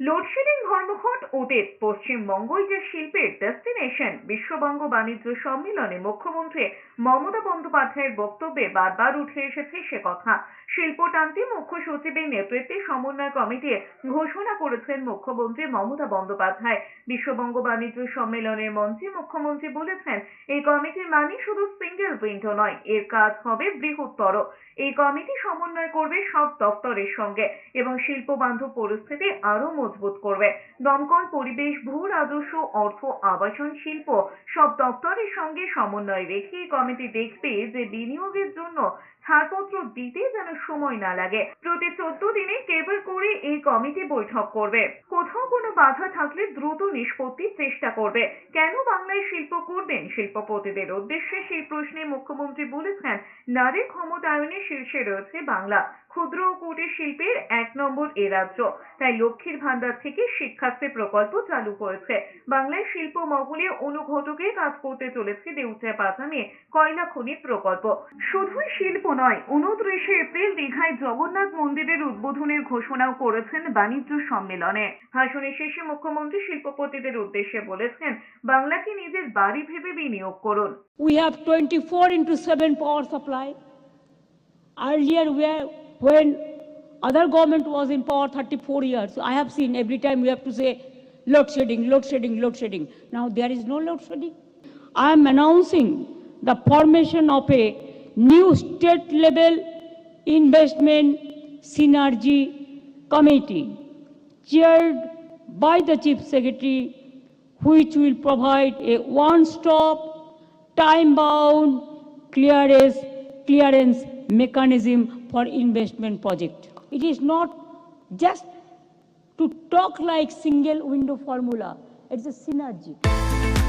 Load shedding ধর্মঘট অতীত পশ্চিমবঙ্গই যে শিল্পের ডেস্টিনেশন, বিশ্ববঙ্গ বাণিজ্য সম্মেলনে মুখ্যমন্ত্রী মমতা বন্দ্যোপাধ্যায়ের বক্তব্যে বারবার উঠে এসেছে সে কথা। শিল্পটান্তি মুখ্য সচিবের নেতৃত্বে সমন্বয় কমিটি ঘোষণা করেছেন মুখ্যমন্ত্রী মমতা বন্দ্যোপাধ্যায়। বিশ্ববঙ্গ বাণিজ্য সম্মেলনের মঞ্চে মুখ্যমন্ত্রী বলেছেন, এই কমিটির মানে শুধু সিঙ্গেল উইন্ডো নয়, এর কাজ হবে বৃহত্তর। এই কমিটি সমন্বয় করবে সব দপ্তরের সঙ্গে এবং শিল্প বান্ধব পরিস্থিতি আরও মজবুত করবে। দমকল, পরিবেশ, ভূ রাজস্ব, অর্থ, আবাসন, শিল্প সব দপ্তরের সঙ্গে সমন্বয় রেখে কমিটি দেখবে যে বিনিয়োগের জন্য ছাড়পত্র দিতে যেন সময় না লাগে। প্রতি চোদ্দ দিনে কেবল করে এই কমিটি বৈঠক করবে। কোথাও কোনো বাধা থাকলে দ্রুত নিষ্পত্তির চেষ্টা করবে। কেন বাংলায় শিল্প করবেন শিল্পপতিদের উদ্দেশ্যে? সেই প্রশ্নে মুখ্যমন্ত্রী বলেছেন, নারী ক্ষমতায়নে শীর্ষে রয়েছে বাংলা। ক্ষুদ্র কুটির শিল্পের এক নম্বর এ রাজ্য। তাই লক্ষ্মীর ভান্ডার থেকে শিক্ষাশ্রী প্রকল্প চালু করেছে। বাংলায় শিল্প মহলে অনুঘটকে কাজ করতে চলেছে দেউচা পাতামে কয়লা খনি প্রকল্প। শুধুই শিল্প নয় উনত্রিশে এপ্রিল দীঘায় জগন্নাথ মন্দিরের উদ্বোধনের ঘোষণাও করেছেন বাণিজ্য সম্মেলনে। ভাষণের শেষে মুখ্যমন্ত্রী শিল্পপতিদের উদ্দেশ্যে বলেছেন বাংলাকে নিজের বাড়ি ভেবে বিনিয়োগ করুন। We have 24 into 7 power supply. Earlier, where, when other government was in power 34 years, I have seen every time we have to say load shedding, load shedding, load shedding. Now there is no load shedding. I am announcing the formation of a new state level investment synergy committee chaired by the chief secretary which will provide a one-stop, time-bound clearance, clearance mechanism for investment project. It is not just to talk like single window formula, it's a synergy.